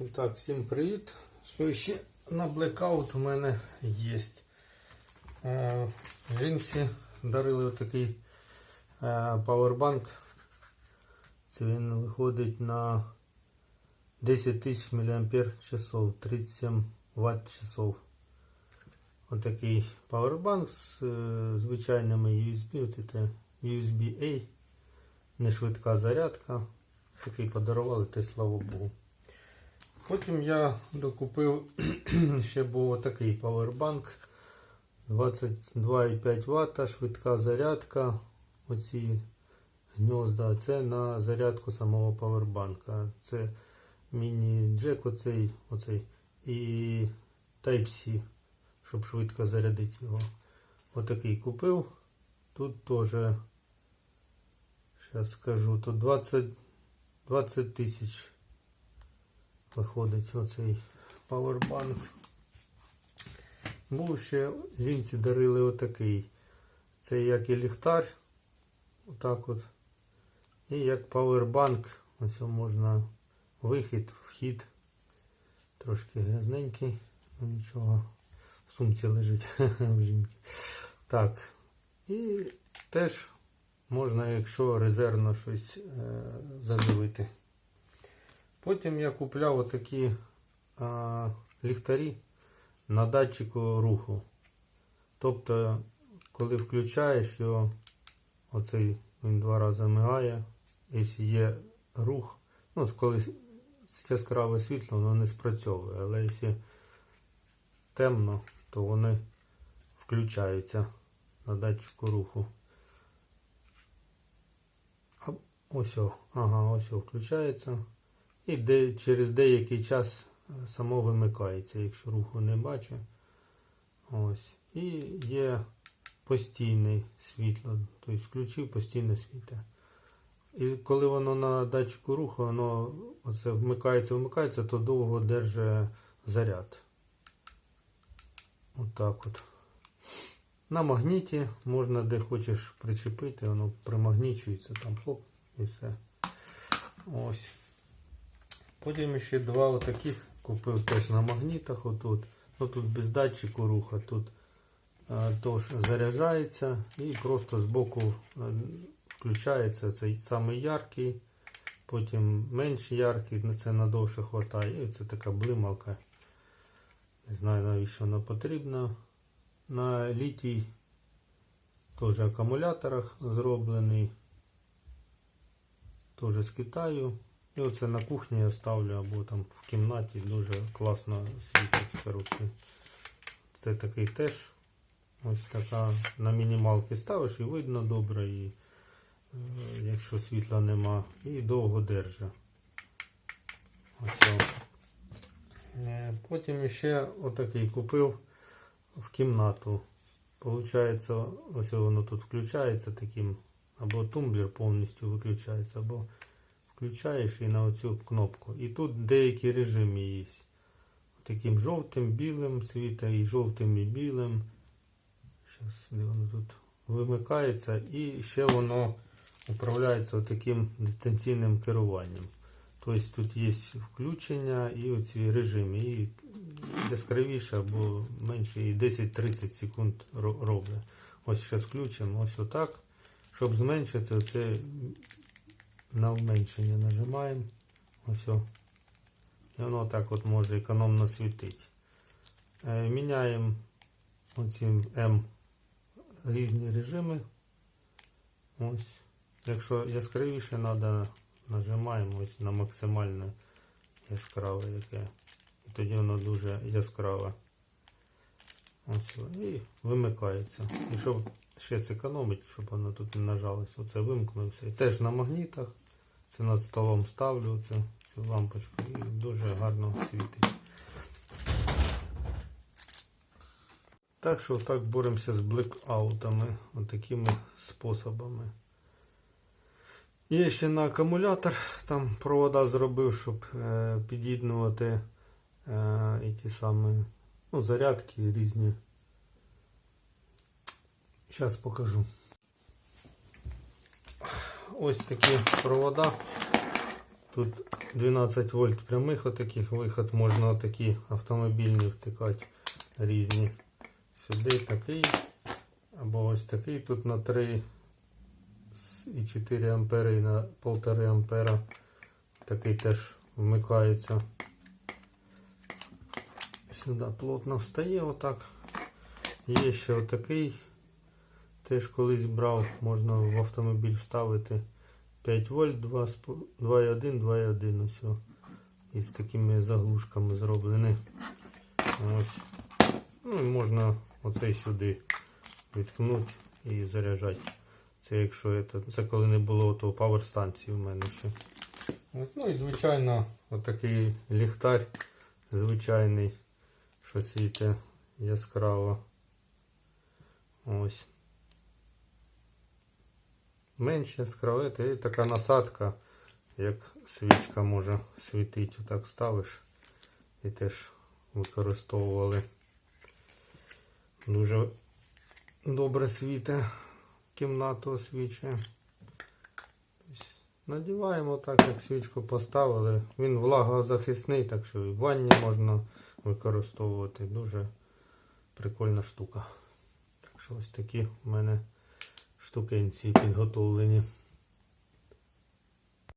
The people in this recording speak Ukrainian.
І так, всім привіт. Що ще на блекаут у мене є. Е, Жінці дарили отакий е, павербанк. Це він виходить на 10 тисяч мАч часов, 37 Вт часов. Отакий павербанк з е, звичайними USB, це USB-A, не швидка зарядка. Такий подарували, та й слава Богу. Потім я докупив ще був такий павербанк 22,5 Вт, швидка зарядка. Оці гнізда. Це на зарядку самого павербанка. Це міні-джек оцей, оцей і Type-C, щоб швидко зарядити його. Отакий купив. Тут теж, зараз скажу, тут 20 20 тисяч виходить оцей павербанк. Був ще жінці дарили отакий. Це як і ліхтар. Отак от. І як павербанк. Ось можна вихід, вхід. Трошки грязненький. Ну нічого. В сумці лежить в жінки. Так. І теж можна, якщо резервно щось е, заживити. Потім я купляв отакі а, ліхтарі на датчику руху. Тобто, коли включаєш його, оцей він два рази мигає, якщо є рух, ну, коли яскраве світло, воно не спрацьовує, але якщо темно, то вони включаються на датчику руху. А, ось, ага, ось включається. І де, через деякий час е, само вимикається, якщо руху не бачу. Ось. І є постійне світло. Тобто включив постійне світло. І коли воно на датчику руху, воно оце вмикається, вмикається, то довго держить заряд. Отак от. На магніті можна де хочеш причепити, воно примагнічується, там хоп, і все. Ось. Потім ще два отаких купив теж на магнітах. Отут. Ну, тут без датчику руха, тут е, тож заряджається і просто збоку е, включається цей самий яркий, потім менш яркий, це надовше хватає. І це така блималка. Не знаю навіщо вона потрібна. На літій теж акумуляторах зроблений. Теж з Китаю. І оце на кухні я ставлю або там в кімнаті дуже класно світить. коротше. Це такий теж ось така на мінімалки ставиш і видно добре, і е, якщо світла нема, і довго держить. Ось. Е, Потім ще отакий купив в кімнату. Получається, ось воно тут включається таким, або тумблер повністю виключається, або включаєш і на оцю кнопку. І тут деякі режими є. Таким жовтим, білим світа і жовтим і білим. Зараз де воно тут вимикається і ще воно управляється таким дистанційним керуванням. Тобто тут є включення і оці режими. І яскравіше або менше і 10-30 секунд ро- робить. Ось зараз включимо, ось отак. Щоб зменшити, це на вменшення нажимаємо. Ось. І воно так от може економно світити. Е, міняємо оці М різні режими. Ось. Якщо яскравіше треба, нажимаємо ось на максимальне яскраве яке. І тоді воно дуже яскраве. Ось. І вимикається. І щоб ще зекономити, щоб воно тут не нажалось. Оце вимкнувся. І теж на магнітах. Це над столом ставлю це, цю лампочку і дуже гарно світить. Так що так боремося з блекаутами, отакими способами. Є ще на акумулятор, там провода зробив, щоб е, під'єднувати е, і ті самі ну, зарядки різні. Зараз покажу. Ось такі провода Тут 12 вольт прямих отаких виход, можна отакі автомобільні втикати різні. Сюди такий, або ось такий тут на 3 і 4 ампери і на 1,5 ампера. Такий теж вмикається. Сюди плотно встає отак. Є ще отакий. Теж колись брав, можна в автомобіль вставити 5 вольт, 2,1, 2,1 усе. І з такими заглушками зроблений. Ось. Ну і можна оцей сюди відкнути і заряджати. Це якщо це, це коли не було того павер станції в мене ще. Ось, ну і звичайно, отакий ліхтар звичайний, що світить яскраво. Ось. Менш яскраве, і така насадка, як свічка може світити, отак ставиш і теж використовували. Дуже добре світить, кімнату освічує. Надіваємо так, як свічку поставили. Він влагозахисний, так що і в ванні можна використовувати. Дуже прикольна штука. Так що ось такі в мене 首都圏地域のホトウ上に